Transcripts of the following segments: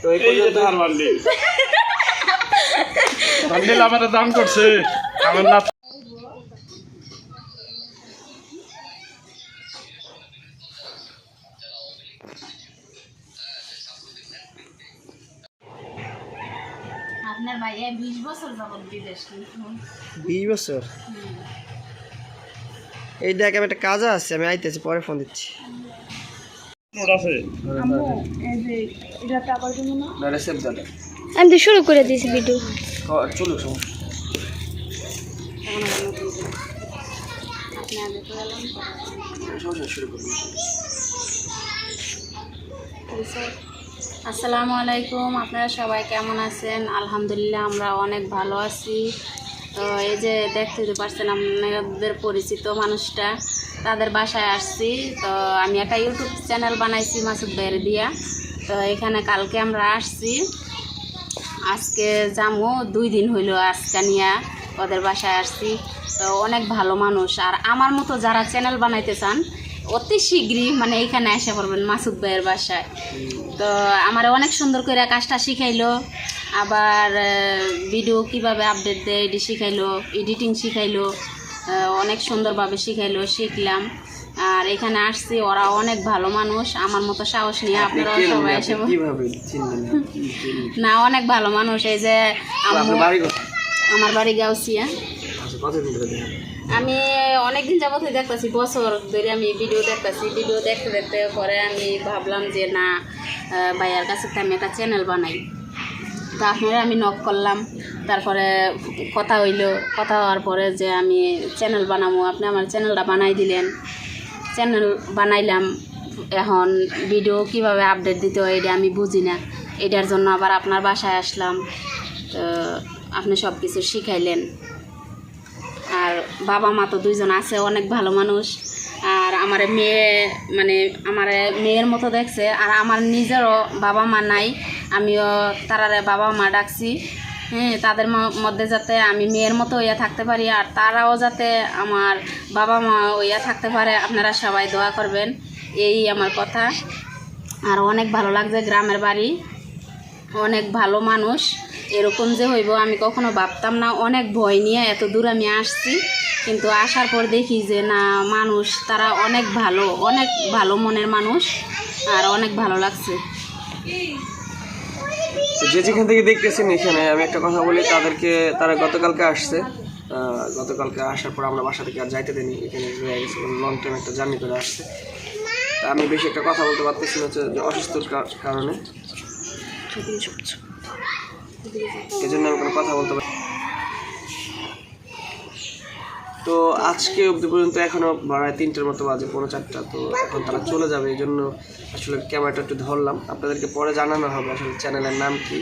তো এই এই পর্যন্ত তার বান্ডিল বান্ডিল আমার দান করছে। আমার না আপনার ভাইয়া বিশ বছর যাবত বিদেশ কিন্তু বিশ বছর? এই দেখ আমি একটা কাজ আছে আমি আইতেছি পরে ফোন দিচ্ছি নোট আছে না রেসেপ দাদা আমি তো শুরু করে দিয়েছি ভিডিও আসসালামু আলাইকুম আপনারা সবাই কেমন আছেন? আলহামদুলিল্লাহ আমরা অনেক ভালো আছি। তো এই যে দেখতে পারছেন আপনাদের পরিচিত মানুষটা। তাদের বাসায় আসছি। তো আমি একটা ইউটিউব চ্যানেল বানাইছি মাসুদ ভাইয়ের দিয়া। তো এখানে কালকে আমরা আসছি। আজকে যামু, দুই দিন হইল আজকে নিয়ে ওদের বাসায় আসছি। তো অনেক ভালো মানুষ। আর আমার মতো যারা চ্যানেল বানাইতে চান, অতি শীঘ্রই মানে এইখানে এসে পড়বেন মাসুদ ভাইয়ের বাসায়। তো আমার অনেক সুন্দর করে কাজটা শিখাইলো। আবার ভিডিও কীভাবে আপডেট দেয় এটি শিখাইলো এডিটিং শিখাইলো। অনেক সুন্দরভাবে শিখাইলো শিখলাম। আর এখানে আসছি ওরা অনেক ভালো মানুষ। আমার মতো সাহস নিয়ে আপনি আপনারাও সবাই এসে? না অনেক ভালো মানুষ। এই যে আপনার আমার বাড়ি গাউসিয়া। আচ্ছা আমি অনেকদিন যাবতই দেখতেছি বছর ধরে আমি ভিডিও দেখতেছি। ভিডিও দেখতে দেখতে পরে আমি ভাবলাম যে না ভাইয়ার কাছে আমি একটা চ্যানেল বানাই। তো আপনারা আমি নক করলাম। তারপরে কথা হইল, কথা হওয়ার পরে যে আমি চ্যানেল বানাবো আপনি আমার চ্যানেলটা বানাই দিলেন। চ্যানেল বানাইলাম, এখন ভিডিও কীভাবে আপডেট দিতে হয় এটা আমি বুঝি না। এটার জন্য আবার আপনার বাসায় আসলাম, তো আপনি সব কিছু শিখাইলেন। আর বাবা মা তো দুইজন আছে, অনেক ভালো মানুষ। আর আমার মেয়ে মানে আমার মেয়ের মতো দেখছে, আর আমার নিজেরও বাবা মা নাই। আমিও তারারে বাবা মা ডাকছি। হ্যাঁ তাদের মধ্যে যাতে আমি মেয়ের মতো হইয়া থাকতে পারি, আর তারাও যাতে আমার বাবা মা হইয়া থাকতে পারে, আপনারা সবাই দোয়া করবেন। এই আমার কথা। আর অনেক ভালো লাগছে গ্রামের বাড়ি। অনেক ভালো মানুষ। এরকম যে হইব, আমি কখনো ভাবতাম না। অনেক ভয় নিয়ে এত দূর আমি আসছি। কিন্তু আসার পর দেখি যে, না, মানুষ, তারা অনেক ভালো অনেক ভালো মনের মানুষ। আর অনেক ভালো লাগছে। যে যেখান থেকে দেখতেছেন এখানে আমি একটা কথা বলি তাদেরকে তারা গতকালকে আসছে। গতকালকে আসার পর আমরা বাসা থেকে আর যাইতে দিইনি এখানে রয়ে গেছে লং টাইম একটা জার্নি করে আসছে। তা আমি বেশি একটা কথা বলতে পারতেছি না হচ্ছে যে অসুস্থর কারণে। এই জন্য আমি কোনো কথা বলতে পারি তো আজকে অবধি পর্যন্ত এখনও প্রায় তিনটের মতো বাজে, পৌনে চারটা, তো এখন তারা চলে যাবে, এই জন্য আসলে ক্যামেরাটা একটু ধরলাম। আপনাদেরকে পরে জানানো হবে আসলে চ্যানেলের নাম কি,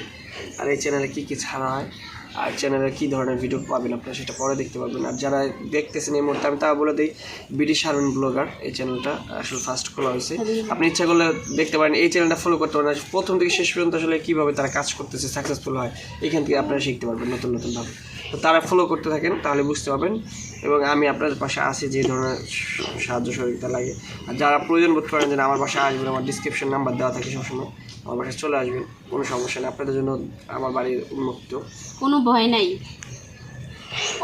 আর এই চ্যানেলে কি কি ছাড়া হয়, আর চ্যানেলে কী ধরনের ভিডিও পাবেন আপনারা সেটা পরে দেখতে পাবেন আর যারা দেখতেছেন এই মুহূর্তে, আমি তা বলে দিই, বিডি শারমিন ব্লগার, এই চ্যানেলটা আসলে ফার্স্ট খোলা হয়েছে। আপনি ইচ্ছা করলে দেখতে পারেন, এই চ্যানেলটা ফলো করতে পারেন প্রথম থেকে শেষ পর্যন্ত আসলে কীভাবে তারা কাজ করতেছে সাকসেসফুল হয়, এখান থেকে আপনারা শিখতে পারবেন নতুন নতুনভাবে তো তারা ফলো করতে থাকেন, তাহলে বুঝতে পারবেন এবং আমি আপনাদের পাশে আছি যে ধরনের সাহায্য সহযোগিতা লাগে। আর যারা প্রয়োজন বোধ করেন যে আমার বাসায় আসবেন, আমার ডিসক্রিপশন নাম্বার দেওয়া থাকে সবসময়, আমার বাসায় চলে আসবেন, কোনো সমস্যা নেই। আপনাদের জন্য আমার বাড়ি উন্মুক্ত। কোনো ভয় নাই।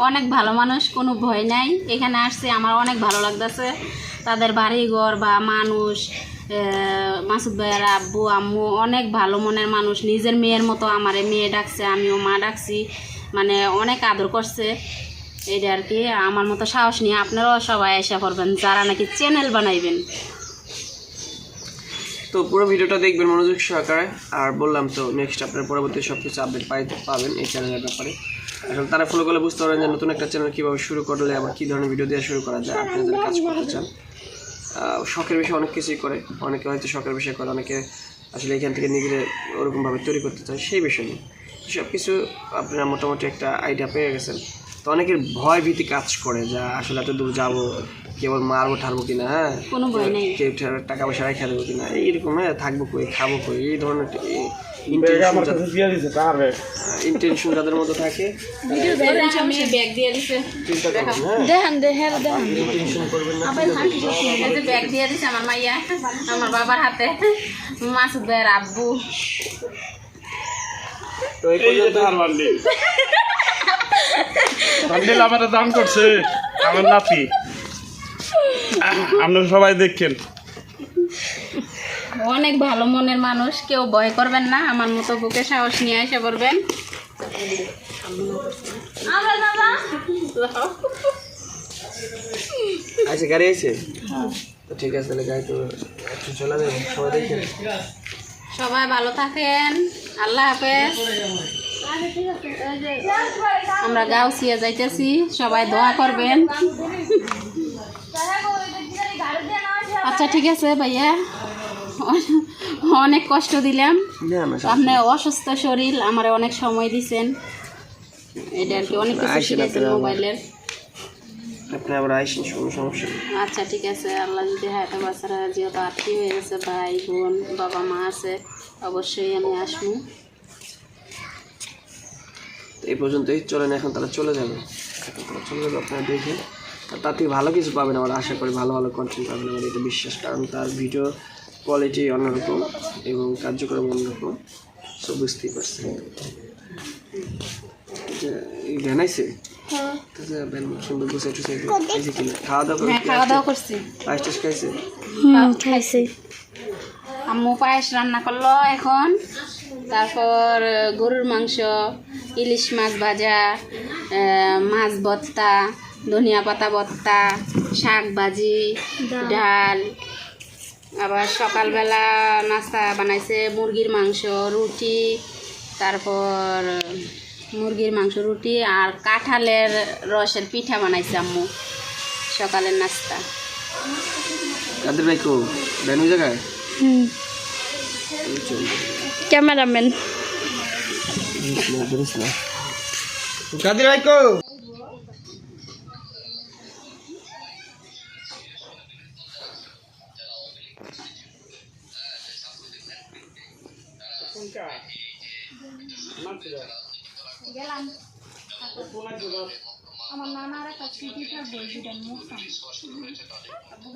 অনেক ভালো মানুষ, কোনো ভয় নাই। এখানে আসছে, আমার অনেক ভালো লাগতেছে। তাদের বাড়িঘর বা মানুষ মাসুদ ভাইয়ের আব্বু, আম্মু, অনেক ভালো মনের মানুষ। নিজের মেয়ের মতো আমারে মেয়ে ডাকছে, আমিও মা ডাকছি। মানে অনেক আদর করছে। এটা আর কি, আমার মতো সাহস নিয়ে আপনারাও সবাই আশা করবেন যারা নাকি চ্যানেল বানাইবেন। তো পুরো ভিডিওটা দেখবেন মনোযোগ সহকারে, আর বললাম তো নেক্সট আপনার পরবর্তী সব কিছু আপডেট পাবেন এই চ্যানেলের ব্যাপারে। আসলে তারা ফলো করলে বুঝতে পারবেন যে নতুন একটা চ্যানেল কীভাবে শুরু করলে আবার কী ধরনের ভিডিও দেওয়া শুরু করা যায় আপনি যদি কাজ করতে চান। শখের বিষয়ে অনেক কিছুই করে, অনেকে হয়তো শখের বিষয় করে, অনেকে আসলে এখান থেকে নিজেদের ওরকমভাবে তৈরি করতে চায়, সেই বিষয় নিয়ে। সব কিছু আপনারা মোটামুটি একটা আইডিয়া পেয়ে গেছেন। তো অনেকের ভয় ভীতি কাজ করে যা আসলে এত দূর যাব কেবল মারবো ঠারবো কিনা হ্যাঁ? কোনো ভয় নেই। কেউ টাকা পয়সা রেখে দেবো কিনা এইরকম হ্যাঁ থাকব কই খাব কই এই ধরনের আমার কাছে দিয়ে দিছে তার ব্যাগ ইন্টেনশন যাদের মধ্যে থাকে ব্যাগ দিয়ে দিছে। চিন্তা করবেন হ্যাঁ। দেখেন দেখেন দেখেন। ইন্টেনশন করবেন না এই যে ব্যাগ দিয়ে দিছে আমার মাইয়া আমার বাবার হাতে। মাসুদ ভাইয়ের আব্বু। তো এই পর্যন্ত ধার বান্ডিল আমার দান করছে। আমার নাতি। আপনারা সবাই দেখছেন অনেক ভালো মনের মানুষ কেউ ভয় করবেন না আমার মতো বুকে সাহস নিয়ে এসে পড়বেন। আচ্ছা গাড়ি আছে? তো ঠিক আছে তাহলে গাড়ি তো একটু চলে যাবে সবাই দেখেন। সবাই ভালো থাকেন আল্লাহ হাফেজ। আমরা গাউসিয়া যাইতেছি সবাই দোয়া করবেন। আচ্ছা ঠিক আছে ভাইয়া। অনেক কষ্ট দিলাম। আপনি অসুস্থ শরীর আমার অনেক সময় দিছেন। এটা আর কি অনেক কিছু শিখেছেন মোবাইলের। আপনি আবার আইসেন কোনো সমস্যা আচ্ছা ঠিক আছে। আল্লাহ যদি হায়াতে বাচ্চারা যেহেতু আত্মীয় হয়ে গেছে ভাই বোন বাবা মা আছে অবশ্যই আমি আসব। এই পর্যন্তই। চলেন এখন তারা চলে যাবে। তারা চলে যাবে আপনারা দেখেন। আর তার থেকে ভালো কিছু পাবেন আমরা আশা করি ভালো ভালো কন্টেন্ট পাবেন আমার এটা বিশ্বাস। কারণ তার ভিডিও কোয়ালিটি অন্যরকম এবং কার্যক্রম অন্যরকম। সব বুঝতেই পারছেন। যে এই ভ্যান আইসে ভ্যান সুন্দর খাওয়া দাওয়া হ্যাঁ খাওয়া দাওয়া করছি। পায়েস খাইছে। আম্মু পায়েস রান্না করল এখন। তারপর গরুর মাংস ইলিশ মাছ ভাজা মাছ ভর্তা ধনিয়া পাতা ভর্তা শাক ভাজি ডাল। আবার সকালবেলা নাস্তা বানাইছে মুরগির মাংস রুটি তারপর মুরগির মাংস রুটি আর কাঁঠালের রসের পিঠা বানাইছে আম্মু সকালের নাস্তা। কাদের ভাই কো? জায়গায়? হুম। ক্যামেরাম্যান। কাদের ভাই কো গেলাম। আমার নানার একটা স্মৃতি থাকবে যেটা মুখতাম আব্বু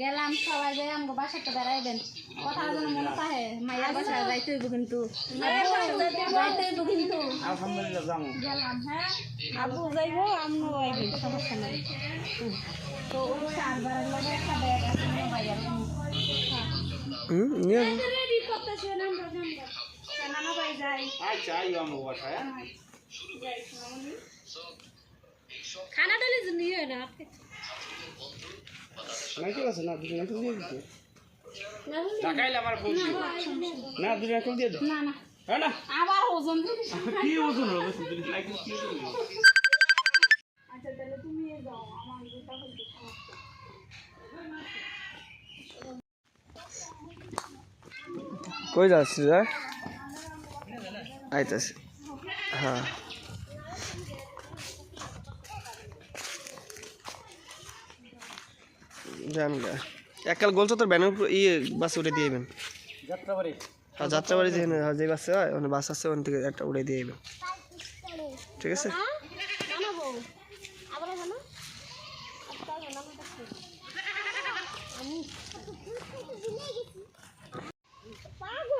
গেলাম সবাই যাই আমাকে বাসাতে বেড়াইবেন। কথা যেন মনে পাহে মায়ের বাসায় যাইতে হইব কিন্তু। যাইতে হইব। কিন্তু। গেলাম হ্যাঁ। আব্বু যাইব আমিও আইবি সমস্যা নেই। তো ওই চারবারের লগে একটা ব্যাগ আছে মোবাইল হুম নিয়ে রেডি করতেছি নাম্বার নাম্বার নানা ভাই যাই। আচ্ছা আইও আমার বাসায় হ্যাঁ? খানা ডালি নিয়ে না নাকি আছে না দুটো নাকি দিয়ে দিতে। ঢাকাইলে আমার ফোন না দুটো এখন দিয়ে দাও না না। হ্যাঁ না? আবার ওজন দিবি কি ওজন হবে? দুদিন লাগে কি ওজন আচ্ছা তাহলে তুমি যাও আমার দুটা হইতে কই যাচ্ছিস রে আইতাছি। হ্যাঁ। জান গা এককাল গোলছ তোর ব্যানের উপর ইয়ে বাস উঠে দিয়ে দেবেন যাত্রাবাড়ি। আর যাত্রাবাড়ি যেখানে যে বাসে হয় ওখানে বাস আছে ওখান থেকে একটা উড়ে দিয়ে দেবেন ঠিক আছে?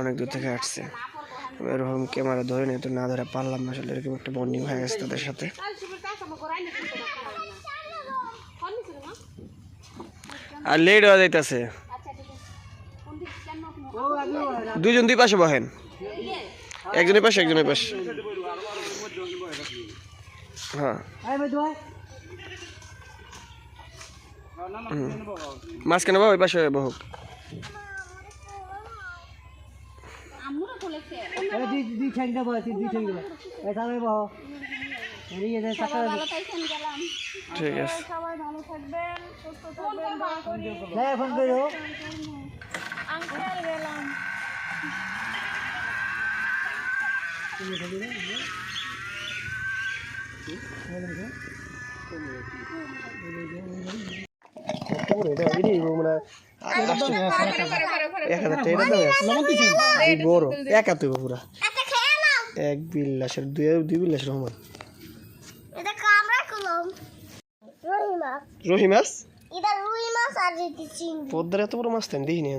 অনেক দূর থেকে আসছে। এরকম ক্যামেরা ধরে নিয়ে তো না ধরে পারলাম না আসলে, এরকম একটা বন্ডিং হয়ে গেছে তাদের সাথে। আর লেট হয়ে যাইতেছে। দুইজন দুই পাশে বহেন। একজনের পাশে একজনের পাশে। হ্যাঁ। মাঝখানে বাবা ওই পাশে বহুক। আমুরা বলেছে ভালো থাকেন গেলাম। ঠিক আছে। সবাই ভালো থাকবেন সুস্থ থাকবেন আঙ্কেল গেলাম। এক হাজার টাকা দাম আছে এক হাতে পুরা। এক বিল্লাসের দুই দুই বিল্লাসের সমান এটা কামড়া কলম। রুই মাছ। রহি মাছ? এটা রুই মাছ আর এটি চিংড়ি। পদ্মার এত বড় দেখিনি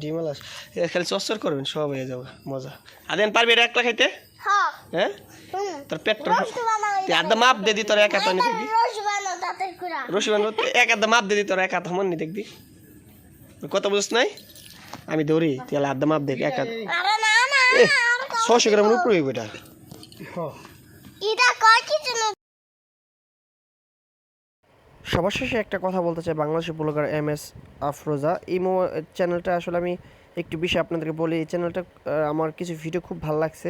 ডিমাল আস খালি চচ্চর করবেন সব হয়ে যাবে মজা। আদেন পারবি এটা একলা খাইতে? হ্যাঁ। হ্যাঁ তোর পেটটা রোস্ট বানাও তুই আধা মাপ দে দি তোর এক হাত নি দেখবি। রোস্ট বানাও তাতে কুড়া রশি বান্ধব এক আধা মাপ দে দি তোর এক হাত হমন নি দেখবি। কত বুঝছ নাই? আমি দৌড়ি তুই আধা মাপ দেখ এক হাত। আরে না না এ ছশো গ্রামের উপরে এটা। এটা কয় কিছু না সবার শেষে একটা কথা বলতে চাই বাংলাদেশের ব্লগার এম এস আফরোজা। এই মো- চ্যানেলটা আসলে আমি একটু বিষয় আপনাদেরকে বলি। এই চ্যানেলটা আমার কিছু ভিডিও খুব ভালো লাগছে।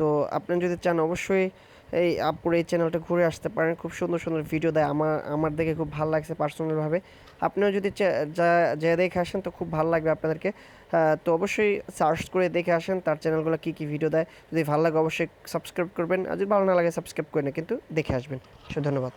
তো আপনি যদি চান অবশ্যই এই আপুর এই চ্যানেলটা ঘুরে আসতে পারেন। খুব সুন্দর সুন্দর ভিডিও দেয়। আমার আমার দেখে খুব ভালো লাগছে পার্সোনালভাবে আপনিও যদি যা যা দেখে আসেন তো খুব ভালো লাগবে আপনাদেরকে। তো অবশ্যই সার্চ করে দেখে আসেন তার চ্যানেলগুলো কী কী ভিডিও দেয়। যদি ভালো লাগে অবশ্যই সাবস্ক্রাইব করবেন। আর যদি ভালো না লাগে সাবস্ক্রাইব করে না কিন্তু দেখে আসবেন। ধন্যবাদ।